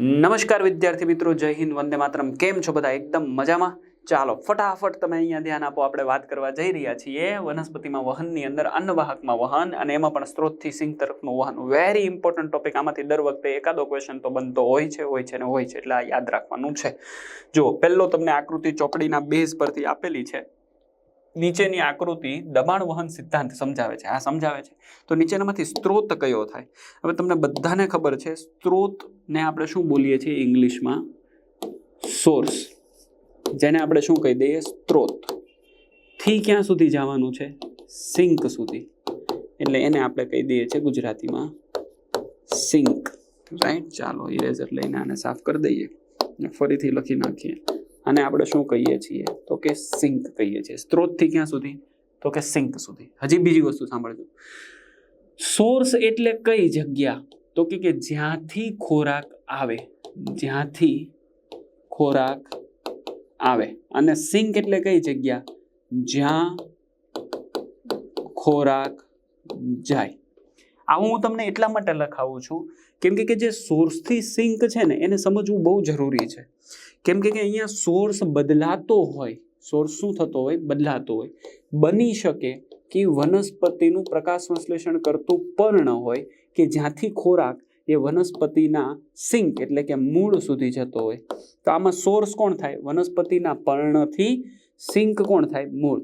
નમસ્કાર વિદ્યાર્થી મિત્રો, જય હિન્દ, વંદે માતરમ. કેમ છો બધા? એકદમ મજામાં? ચાલો, ફટાફટ તમે અહીંયા ધ્યાન આપો, આપણે વાત કરવા જઈ રહ્યા છીએ વનસ્પતિમાં વહનની અંદર, અન્નવાહકમાં વહન અને એમાં પણ સ્ત્રોતથી સિંહ તરફનું વહન. વેરી ઇમ્પોર્ટન્ટ ટોપિક આમાંથી દર વખતે એકાદો ક્વેશ્ચન તો બનતો હોય છે હોય છે ને હોય છે, એટલે આ યાદ રાખવાનું છે. જો પહેલો તમને આકૃતિ ચોપડીના બેઝ પરથી આપેલી છે. નીચેની આકૃતિ દબાણ વહન સિદ્ધાંત સમજાવે છે. આ સમજાવે છે. તો નીચેનામાંથી સ્ત્રોત કયો થાય? હવે તમને બધાને ખબર છે, સ્ત્રોતને આપણે શું બોલીએ છીએ ઇંગ્લિશમાં? સોર્સ. જેને આપણે શું કહી દઈએ? સ્ત્રોત. થી ક્યાં સુધી જવાનું છે? સિંક સુધી. એટલે એને આપણે કહી દઈએ છીએ ગુજરાતીમાં સિંક. રાઈટ? ચાલો ઇરેઝર લઈને આને સાફ કરી દઈએ. ફરીથી લખી નાખીએ. અને આપણે શું કહીએ છીએ? તો કે સિંક કહીએ છીએ. સ્ત્રોતથી ક્યાં સુધી? તો કે સિંક સુધી. હજી બીજી વસ્તુ સાંભળજો. સોર્સ એટલે કઈ જગ્યા? તો કે જ્યાંથી ખોરાક આવે. જ્યાંથી ખોરાક આવે. અને સિંક એટલે કઈ જગ્યા? જ્યાં ખોરાક જાય. આવું હું તમને એટલા માટે લખાવું છું કેમ કે જે સોર્સથી સિંક છે ને, એને સમજવું બહુ જરૂરી છે. કેમ કે અહીંયા સોર્સ બદલાતો હોય, સોર્સ શું થતો હોય? બદલાતો હોય. બની શકે કે વનસ્પતિનું પ્રકાશ સંશ્લેષણ કરતું પર્ણ હોય કે જ્યાંથી ખોરાક એ વનસ્પતિના સિંક એટલે કે મૂળ સુધી જતો હોય. તો આમાં સોર્સ કોણ થાય? વનસ્પતિના પર્ણથી સિંક કોણ થાય? મૂળ.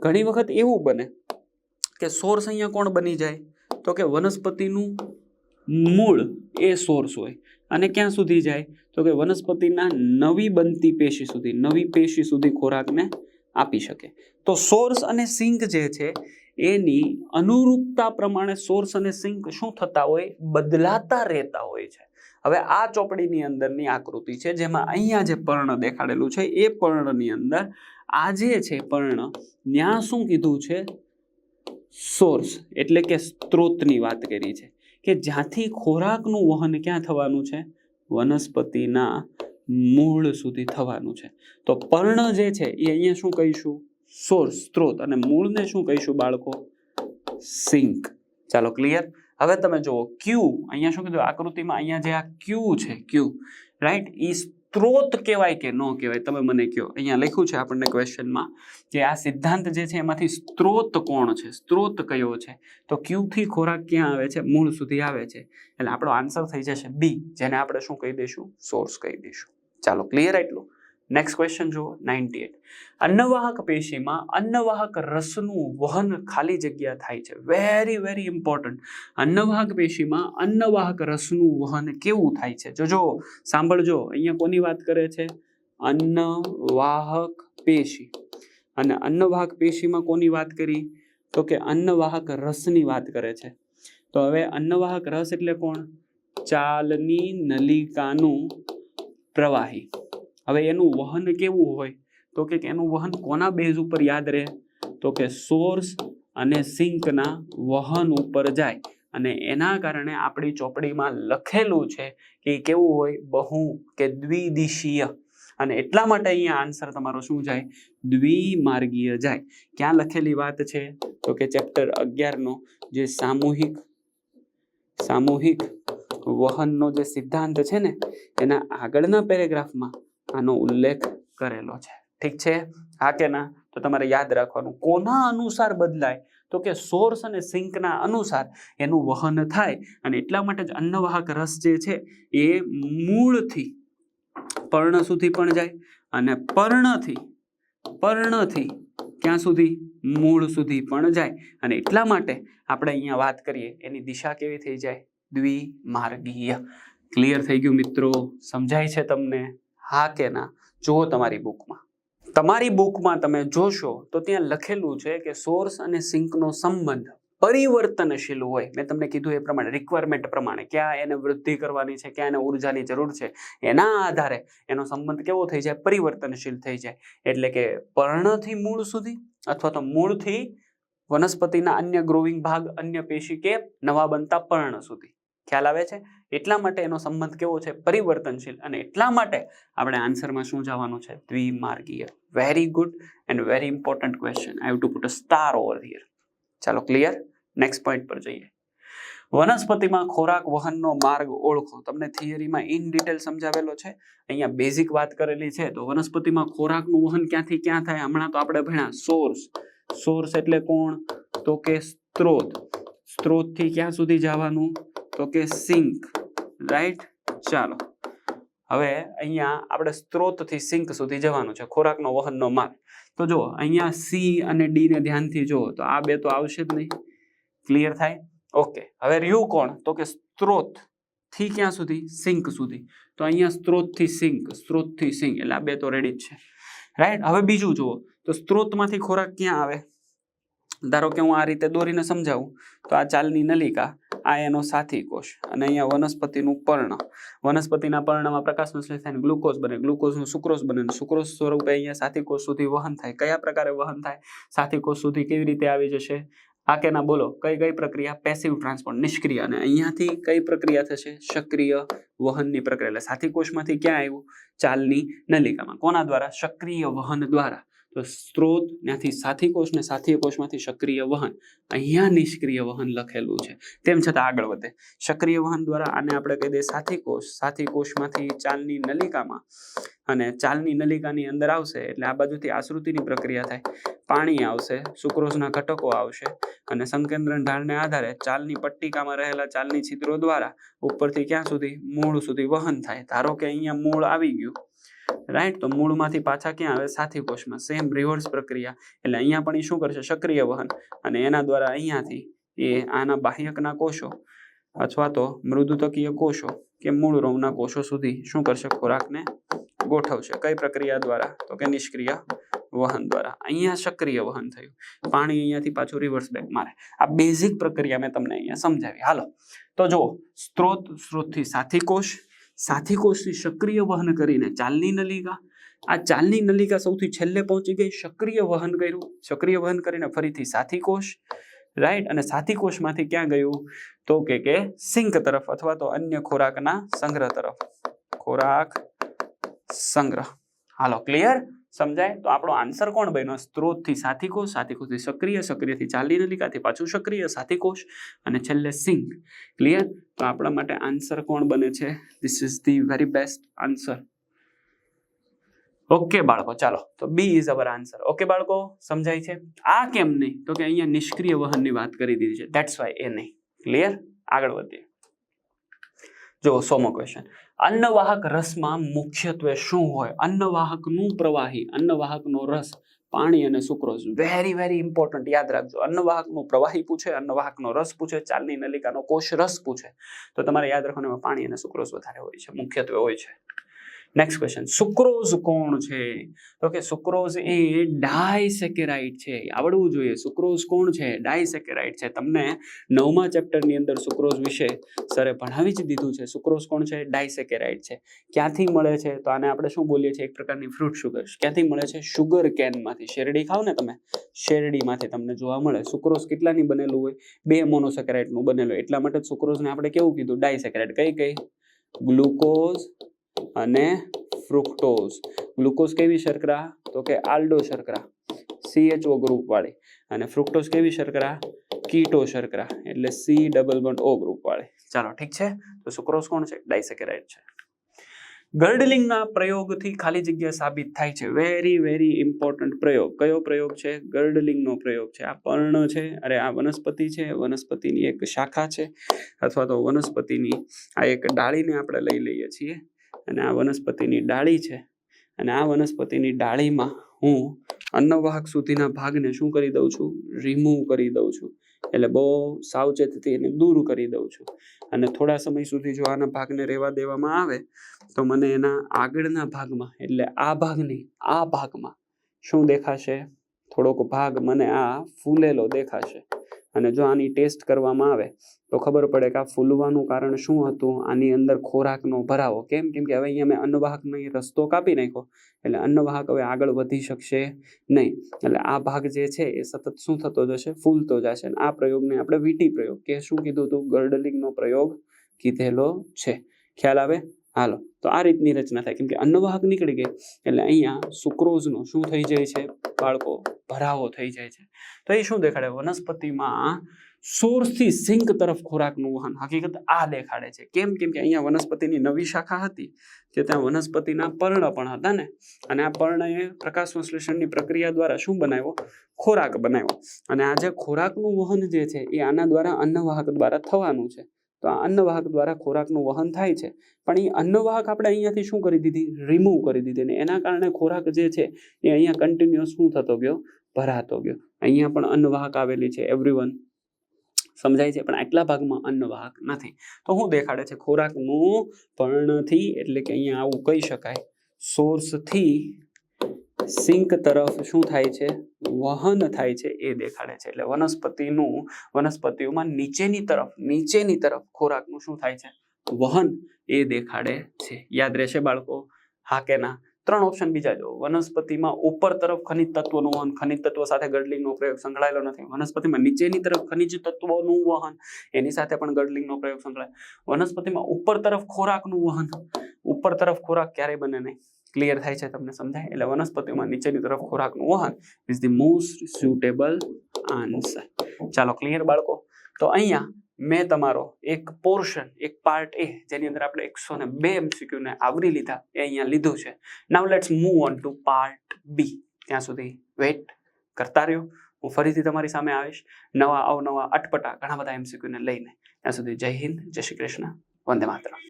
ઘણી વખત એવું બને કે સોર્સ અહીંયા કોણ બની જાય? તો કે વનસ્પતિનું મૂળ એ સોર્સ હોય. અને ક્યાં સુધી જાય? તો કે વનસ્પતિના નવી બનતી પેશી સુધી, નવી પેશી સુધી ખોરાકને આપી શકે. તો સોર્સ અને સિંક જે છે, એની અનુરૂપતા પ્રમાણે સોર્સ અને સિંક શું થતા હોય? બદલાતા રહેતા હોય છે. હવે આ ચોપડીની અંદરની આકૃતિ છે, જેમાં અહીંયા જે પર્ણ દેખાડેલું છે, એ પર્ણની અંદર આ જે છે પર્ણ, ત્યાં શું કીધું છે? સોર્સ એટલે કે સ્ત્રોતની વાત કરી છે. કે જ્યાંથી ખોરાકનું વહન ક્યાં થવાનું છે? વનસ્પતિના મૂળ સુધી થવાનું છે. તો પર્ણ જે છે, એ અહીંયા શું કહીશું? સોર્સ, સ્ત્રોત. અને મૂળને શું કહીશું બાળકો? સિંક. ચાલો, ક્લિયર? હવે તમે જુઓ, ક્યુ. અહીંયા શું કીધું? આકૃતિમાં અહીંયા જે આ ક્યુ છે, ક્યુ રાઈટ એ સ્ત્રોત કહેવાય કે ન કહેવાય, તમે મને કહો. અહીંયા લખ્યું છે આપણને ક્વેશ્ચનમાં કે આ સિદ્ધાંત જે છે એમાંથી સ્ત્રોત કોણ છે? સ્ત્રોત કયો છે? તો ક્યુથી ખોરાક ક્યાં આવે છે? મૂળ સુધી આવે છે. એટલે આપણો આન્સર થઈ જશે બી જેને આપણે શું કહી દઈશું? સોર્સ કહી દઈશું. ચાલો ક્લિયર એટલું? નેક્સ્ટ ક્વેશ્ચન જુઓ નાઇન્ટી એટ અન્નવાહક પેશીમાં અન્નવાહક રસનું વહન ખાલી જગ્યા થાય છે. વેરી વેરી ઇમ્પોર્ટન્ટ અન્નવાહક પેશીમાં અન્નવાહક રસનું વહન કેવું થાય છે? જોજો સાંભળજો. અહીંયા કોની વાત કરે છે? અન્નવાહક પેશી. અને અન્નવાહક પેશીમાં કોની વાત કરી? તો કે અન્નવાહક રસની વાત કરે છે. તો હવે અન્નવાહક રસ એટલે કોણ? ચાલની નલિકાનું પ્રવાહી. હવે એનું વહન કેવું હોય? તો કે એનું વહન કોના બેઝ ઉપર યાદ રહે? તો કે સોર્સ અને સિંકના વહન ઉપર જાય. અને એના કારણે આપણી ચોપડીમાં લખેલું છે કે કેવું હોય? બહુ કે દ્વિદિશીય. અને એટલા માટે અહીંયા આન્સર તમારો શું જાય? દ્વિમાર્ગીય જાય. ક્યાં લખેલી વાત છે? તો કે ચેપ્ટર અગિયારનો જે સામૂહિક સામૂહિક વહનનો જે સિદ્ધાંત છે ને, એના આગળના પેરેગ્રાફમાં આનો ઉલ્લેખ કરેલો છે. ઠીક છે? હા કે ના? તો તમારે યાદ રાખવાનું, કોના અનુસાર બદલાય? તો કે સોર્સ અને સિંકના અનુસાર એનું વહન થાય અને એટલા માટે જ અન્નવાહક રસ જે છે એ મૂળથી પર્ણ સુધી પણ જાય અને પર્ણથી પર્ણથી ક્યાં સુધી? મૂળ સુધી પણ જાય. અને એટલા માટે આપણે અહીંયા વાત કરીએ, એની દિશા કેવી થઈ જાય? દ્વિમાર્ગીય. ક્લિયર થઈ ગયું મિત્રો? સમજાય છે તમને? હા કે ના? જુઓ તમારી બુકમાં. તમારી બુકમાં તમે જોશો તો ત્યાં લખેલું છે કે સોર્સ અને સિંકનો સંબંધ પરિવર્તનશીલ હોય. મેં તમને કીધું એ પ્રમાણે રિક્વાયરમેન્ટ પ્રમાણે, ક્યાં એને વૃદ્ધિ કરવાની છે, ક્યાં એને ઉર્જાની જરૂર છે, એના આધારે એનો સંબંધ કેવો થઈ જાય? પરિવર્તનશીલ થઈ જાય. એટલે કે પર્ણથી મૂળ સુધી અથવા તો મૂળથી વનસ્પતિના અન્ય ગ્રોવિંગ ભાગ, અન્ય પેશી કે નવા બનતા પર્ણ સુધી. ખ્યાલ આવે છે? એટલા માટે એનો સંબંધ કેવો છે? પરિવર્તનશીલ. અને એટલા માટે આપણે આન્સરમાં શું જવાનું છે? દ્વિમાર્ગીય. Very good and very important question I have to put a star over here ચાલો ક્લિયર નેક્સ્ટ પોઈન્ટ પર જઈએ. વનસ્પતિમાં ખોરાક વહનનો માર્ગ ઓળખો. તમને થિયરીમાં ઇન ડિટેલ સમજાવેલો છે? અહીંયા બેઝિક વાત કરેલી છે. તો વનસ્પતિમાં ખોરાકનું વહન ક્યાંથી ક્યાં થાય? હમણાં તો આપણે ભણ્યા સોર્સ સોર્સ એટલે કોણ? તો કે સ્ત્રોત. સ્ત્રોતથી ક્યાં સુધી જવાનું? તો કે સિંક રાઈટ ચાલો. હવે અહીંયા આપણે સ્ત્રોતથી સિંક સુધી જવાનું છે, ખોરાકનો વહનનો માર્ગ. તો જો અહીંયા સી અને ડીને ધ્યાનથી જુઓ, તો આ બે તો આવશે જ નહીં. ક્લિયર થાય? ઓકે હવે રહ્યું કોણ? તો કે સ્ત્રોતથી ક્યાં સુધી? સિંક સુધી. તો અહીંયા સ્ત્રોતથી સિંક સ્ત્રોતથી સિંક એટલે આ બે તો રેડી જ છે. રાઈટ હવે બીજું જુઓ, તો સ્ત્રોતમાંથી ખોરાક ક્યાં આવે? ધારો કે હું આ રીતે દોરીને સમજાવું, તો આ ચાલની નલિકા આ એનો સાથી કોષ. અને અહીંયા વનસ્પતિનું પર્ણ. વનસ્પતિના પર્ણમાં પ્રકાશ સંશ્લેષ થાય ગ્લુકોઝ બને. ગ્લુકોઝનું સુક્રોઝ બને સુક્રોઝ સ્વરૂપે અહીંયા સાથી કોષ સુધી વહન થાય. કયા પ્રકારે વહન થાય? સાથી કોષ સુધી કેવી રીતે આવી જશે? આ કેના બોલો, કઈ કઈ પ્રક્રિયા? પેસિવ ટ્રાન્સપોર્ટ નિષ્ક્રિય. અને અહીંયાથી કઈ પ્રક્રિયા થશે? સક્રિય વહનની પ્રક્રિયા. એટલે સાથી ક્યાં આવ્યું? ચાલની નલિકામાં. કોના દ્વારા? સક્રિય વહન દ્વારા. તો સ્ત્રોત, ત્યાંથી સાથી ને સાથી સક્રિય વહન. અહીંયા નિષ્ક્રિય વહન લખેલું છે. તેમ છતાં આગળ વધે. સક્રિય વહન દ્વારા આને આપણે કહી દઈએ સાથી કોષ સાથી ચાલની નલિકામાં અને ચાલની નલિકાની અંદર આવશે. એટલે આ બાજુથી આશ્રુતિની પ્રક્રિયા થાય. પાણી આવશે, સુક્રોઝના ઘટકો આવશે અને સંકેન્દ્રણ ઢાળને આધારે ચાલની પટ્ટિકામાં રહેલા ચાલની છિદ્રો દ્વારા ઉપરથી ક્યાં સુધી? મૂળ સુધી વહન થાય. ધારો કે અહીંયા મૂળ આવી ગયું. રાઈટ તો મૂળમાંથી પાછા ક્યાં આવે? સાથી કોષમાં સેમ રિવર્સ પ્રક્રિયા. એટલે અહીંયા પણ એ શું કરશે? સક્રિય વહન. અને એના દ્વારા અહીંયાથી એ આના બાહ્યકના કોષો અથવા તો મૃદુતકીય કોષો કે મૂળ રોમના કોષો સુધી શું કરશે? ખોરાકને ગોઠવશે. કઈ પ્રક્રિયા દ્વારા? તો કે નિષ્ક્રિય વહન દ્વારા. અહીંયા સક્રિય વહન થયું. પાણી અહીંયાથી પાછું રિવર્સ બેક મારે. આ બેઝિક પ્રક્રિયા મેં તમને અહીંયા સમજાવી. હાલો. તો જુઓ. સ્ત્રોત સ્ત્રોતથી સાથીકોષ સાથીકોષથી સક્રિય વહન કરીને ચાલની નલિકા. આ ચાલની નલિકા સૌથી છેલ્લે પહોંચી ગઈ. સક્રિય વહન કર્યું. સક્રિય વહન કરીને ફરીથી સાથીકોષ રાઈટ અને સાથીકોષમાંથી ક્યાં ગયું? તો કે કે સિંક તરફ અથવા તો અન્ય ખોરાકના સંગ્રહ તરફ. ખોરાક સંગ્રહ. હાલો ક્લિયર સમજાય? તો આપણો આન્સર કોણ બન્યો? સ્ત્રોતથી સાથીકોષ સાથીકોષથી સાથી સક્રિય, સક્રિયથી ચાલી નલિકાથી પાછું સક્રિય સાથીકોષ અને છેલ્લે સિંક. ક્લિયર તો આપણા માટે આન્સર કોણ બને છે? This is the very best answer okay બાળકો, ચાલો. તો B is our answer okay બાળકો, સમજાય છે? આ કેમ નહીં? તો કે અહીંયા નિષ્ક્રિય વહનની વાત કરી દીધી છે. ધેટ્સ વાય એ નહીં. ક્લિયર આગળ વધીએ. જો સોમો ક્વેશ્ચન અન્નવાહક રસમાં મુખ્યત્વે શું હોય? અન્નવાહકનું પ્રવાહી, અન્નવાહકનો રસ, પાણી અને સુક્રોઝ. વેરી વેરી ઇમ્પોર્ટન્ટ યાદ રાખજો. અન્નવાહકનું પ્રવાહી પૂછે, અન્નવાહકનો રસ પૂછે, ચાલની નલિકાનો કોષ રસ પૂછે. તો તમારે યાદ રાખવાનું પાણી અને સુક્રોઝ વધારે હોય છે. મુખ્યત્વે હોય છે. નેક્સ્ટ ક્વેશ્ચન સુક્રોઝ કોણ છે? તો કે સુક્રોઝ એ ડાયસેકેરાઇડ છે. આવડવું જોઈએ. સુક્રોઝ કોણ છે? ડાયસેકેરાઇડ છે. તમને નવમા ચેપ્ટરની અંદર સુક્રોઝ વિશે સરે ભણાવી જ દીધું છે. સુક્રોઝ કોણ છે? ડાયસેકેરાઇડ છે. ક્યાંથી મળે છે? તો આને આપણે શું બોલીએ છીએ? એક પ્રકારની ફ્રૂટ શુગર ક્યાંથી મળે છે? શુગર કેનમાંથી શેરડી ખાવ ને તમે? શેરડીમાંથી તમને જોવા મળે. સુક્રોઝ કેટલાની બનેલું હોય? બે મોનોસેકેરાઇડનું બનેલું એટલા માટે સુક્રોઝને આપણે કેવું કીધું? ડાયસેકેરાઇડ કઈ કઈ? ગ્લુકોઝ અને ફ્રુક્ટોઝ ગ્લુકોઝ કેવી શર્કરા? તો કે આલ્ડો શર્કરા. સીએચઓ ગ્રુપ વાળી. અને ફ્રુક્ટોઝ કેવી શર્કરા? કીટો શર્કરા. એટલે C double one O group વાળી. ચાલો, ઠીક છે? તો સુક્રોઝ કોણ છે? ડાયસેકેરાઇડ છે. ગર્ડલિંગના પ્રયોગથી ખાલી જગ્યા સાબિત થાય છે. વેરી વેરી ઇમ્પોર્ટન્ટ પ્રયોગ. કયો પ્રયોગ છે? ગર્ડલિંગનો પ્રયોગ છે. આ પર્ણ છે, અરે આ વનસ્પતિ છે. વનસ્પતિની એક શાખા છે. અથવા તો વનસ્પતિની આ એક ડાળીને આપણે લઈ લઈએ છીએ. અને આ વનસ્પતિની ડાળી છે. અને આ વનસ્પતિની ડાળીમાં હું અન્નવાહક સુધીના ભાગને શું કરી દઉં છું? રિમૂવ કરી દઉં છું. એટલે બહુ સાવચેતથી એને દૂર કરી દઉં છું. અને થોડા સમય સુધી જો આના ભાગને રહેવા દેવામાં આવે, તો મને એના આગળના ભાગમાં, એટલે આ ભાગની, આ ભાગમાં શું દેખાશે? થોડોક ભાગ મને આ ફૂલેલો દેખાશે. અને જો આની ટેસ્ટ કરવામાં આવે, તો ખબર પડે કે આ ફૂલવાનું કારણ શું હતું? આની અંદર ખોરાકનો ભરાવો કેમ? કેમ કે હવે અહીંયા મેં અન્નવાહકનો રસ્તો કાપી નાખ્યો. એટલે અન્નવાહક હવે આગળ વધી શકશે નહીં. એટલે આ ભાગ જે છે એ સતત શું થતો જશે? ફૂલતો જશે. અને આ પ્રયોગને આપણે વીટી પ્રયોગ કે શું કીધું હતું? ગર્ડલિંગનો પ્રયોગ કીધેલો છે. ખ્યાલ આવે? હાલો. તો આ રીતની રચના થાય. કેમ કે અન્નવાહક નીકળી ગઈ. એટલે અહીંયા સુક્રોઝનો શું થઈ જાય છે? બાળકો ભરાવો થઈ જાય છે. તો એ શું દેખાડે? વનસ્પતિમાં સોર્સથી સિંક તરફ ખોરાકનું વહન હકીકત આ દેખાડે છે. કેમ? કેમ કે અહીંયા વનસ્પતિની નવી શાખા હતી કે ત્યાં વનસ્પતિના પર્ણ પણ હતા ને? અને આ પર્ણએ પ્રકાશ સંશ્લેષણની પ્રક્રિયા દ્વારા શું બનાવ્યો? ખોરાક બનાવ્યો. અને આ જે ખોરાકનું વહન જે છે એ આના દ્વારા અન્નવાહક દ્વારા થવાનું છે. તો આ અન્નવાહક દ્વારા ખોરાકનું વહન થાય છે. પણ એ અન્નવાહક આપણે અહીંયાથી શું કરી દીધી? રિમૂવ કરી દીધી ને એના કારણે ખોરાક જે છે એ અહીંયા કન્ટિન્યુઅસ શું થતો ગયો? ભરાતો ગયો. અહીંયા પણ અન્નવાહક આવેલી છે એવરીવન સમજાય છે? પણ આટલા ભાગમાં અન્નવાહક નથી. તો શું દેખાડે છે ખોરાકનું પર્ણથી, એટલે કે અહીંયા આવું કહી શકાય સોર્સથી સિંક તરફ શું થાય છે? વહન થાય છે એ દેખાડે છે. એટલે વનસ્પતિનું, વનસ્પતિઓમાં નીચેની તરફ નીચેની તરફ ખોરાકનું શું થાય છે? વહન એ દેખાડે છે. યાદ રહેશે બાળકો હા કે ના ત્રણ ઓપ્શન બીજા જો વનસ્પતિમાં ઉપર તરફ ખનિજ તત્વોનું વહન, ખનિજ તત્વ સાથે ગડલિંગનો પ્રયોગ સંકળાયેલો નથી. વનસ્પતિમાં નીચેની તરફ ખનિજ તત્વોનું વહન, એની સાથે પણ ગડલિંગનો પ્રયોગ સંકળાય વનસ્પતિમાં ઉપર તરફ ખોરાકનું વહન, ઉપર તરફ ખોરાક ક્યારેય બને નહીં. ક્લિયર થાય છે તમને સમજાય? એટલે વનસ્પતિમાં નીચેની તરફ ખોરાકનું વહન is the most suitable answer ચાલો ક્લિયર બાળકો? તો અહીંયા મેં તમારો એક પોર્શન એક પાર્ટ એ જેની અંદર આપણે એકસો ને બે એમસીક્યુને આવરી લીધા, એ અહીંયા લીધું છે. Now let's move on to part B ત્યાં સુધી વેઇટ કરતા રહ્યો. હું ફરીથી તમારી સામે આવીશ. નવા અવનવા અટપટા ઘણા બધા એમસીક્યુને લઈને. ત્યાં સુધી જય હિન્દ, જય શ્રી કૃષ્ણ. વંદે માતરમ.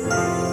Música